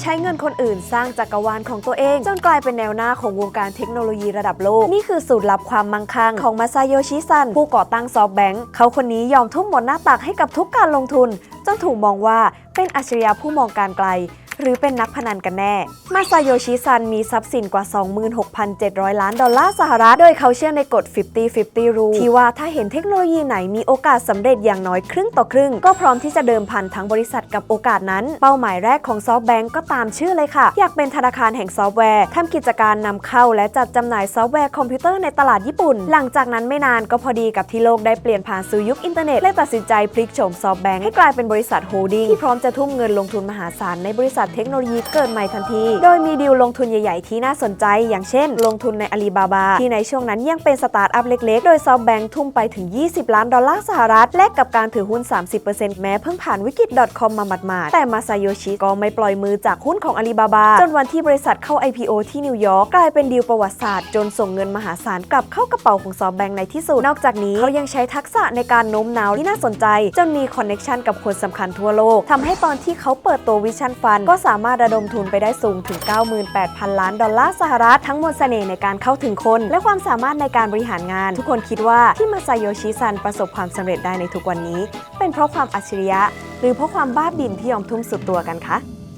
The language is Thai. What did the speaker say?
ใช้เงินคนอื่นสร้างจักรวาลของตัวเอง จนกลายเป็นแนวหน้าของวงการเทคโนโลยีระดับโลก นี่คือสูตรลับความมั่งคั่งของมาซาโยชิซัน ผู้ก่อตั้งซอฟแบงค์เขาคนนี้ยอมทุ่มหมดหน้าตักให้กับทุกการลงทุน จนถูกมองว่าเป็นอัจฉริยะผู้มองการไกล หรือเป็นนักพนันกันแน่ มาซาโยชิซันมีทรัพย์สินกว่า 26,700 ล้านดอลลาร์สหรัฐ โดยเขาเชื่อในกฎ 50-50 rule ที่ว่าถ้าเห็นเทคโนโลยีไหนมีโอกาสสำเร็จอย่างน้อยครึ่งต่อครึ่ง ก็พร้อมที่จะเดิมพันทั้งบริษัทกับโอกาสนั้น เป้าหมายแรกของซอฟต์แบงก์ก็ตามชื่อเลยค่ะ อยากเป็นธนาคารแห่งซอฟต์แวร์ทำกิจการนำเข้าและจัดจำหน่ายซอฟต์แวร์คอมพิวเตอร์ในตลาดญี่ปุ่น หลังจากนั้นไม่นานก็พอดีกับที่โลกได้เปลี่ยนผ่านสู่ยุคอินเทอร์เน็ตเลยตัดสินใจพลิกโฉมซอฟต์แบงก์ให้กลายเป็นบริษัทโฮลดิ้งที่พร้อมจะทุ่มเงินลงทุนมหาศาลในบริษัทเทคโนโลยีเกิดใหม่ทันที โดยมีดีลลงทุนใหญ่ ๆ ที่น่าสนใจ อย่างเช่น ลงทุนในอาลีบาบา ที่ในช่วงนั้นยังเป็นสตาร์ทอัพเล็ก ๆ โดยซอฟแบงก์ทุ่มไปถึง 20 ล้านดอลลาร์สหรัฐ แลกกับการถือหุ้น 30%แม้เพิ่งผ่านวิกฤต .com มาหมาดๆแต่มาซาโยชิก็ไม่ปล่อยมือจากหุ้นของอาลีบาบาจนวันที่บริษัทเข้า IPO ที่นิวยอร์กกลายเป็นดีลประวัติศาสตร์จนส่งเงินมหาศาลกลับเข้ากระเป๋าของซอฟแบงก์ในที่สุดนอกจากนี้เขายังใช้ทักษะในการโน้มน้าวที่น่าสนใจ จนมีคอนเน็ชันกับคนสำคัญทั่วโลกทำให้ตอนที่เขาเปิดตัววิชั่นฟันก็สามารถระดมทุนไปได้สูงถึง 98,000 ล้านดอลลาร์สหรัฐทั้งหมดเสน่ห์ในการเข้าถึงคน และความสามารถในการบริหารงาน ทุกคนคิดว่าที่มาซาโยชิซันประสบความสำเร็จได้ในทุกวันนี้ เป็นเพราะความอัจฉริยะ หรือเพราะความบ้าบิ่นที่ยอมทุ่มสุดตัวกันคะ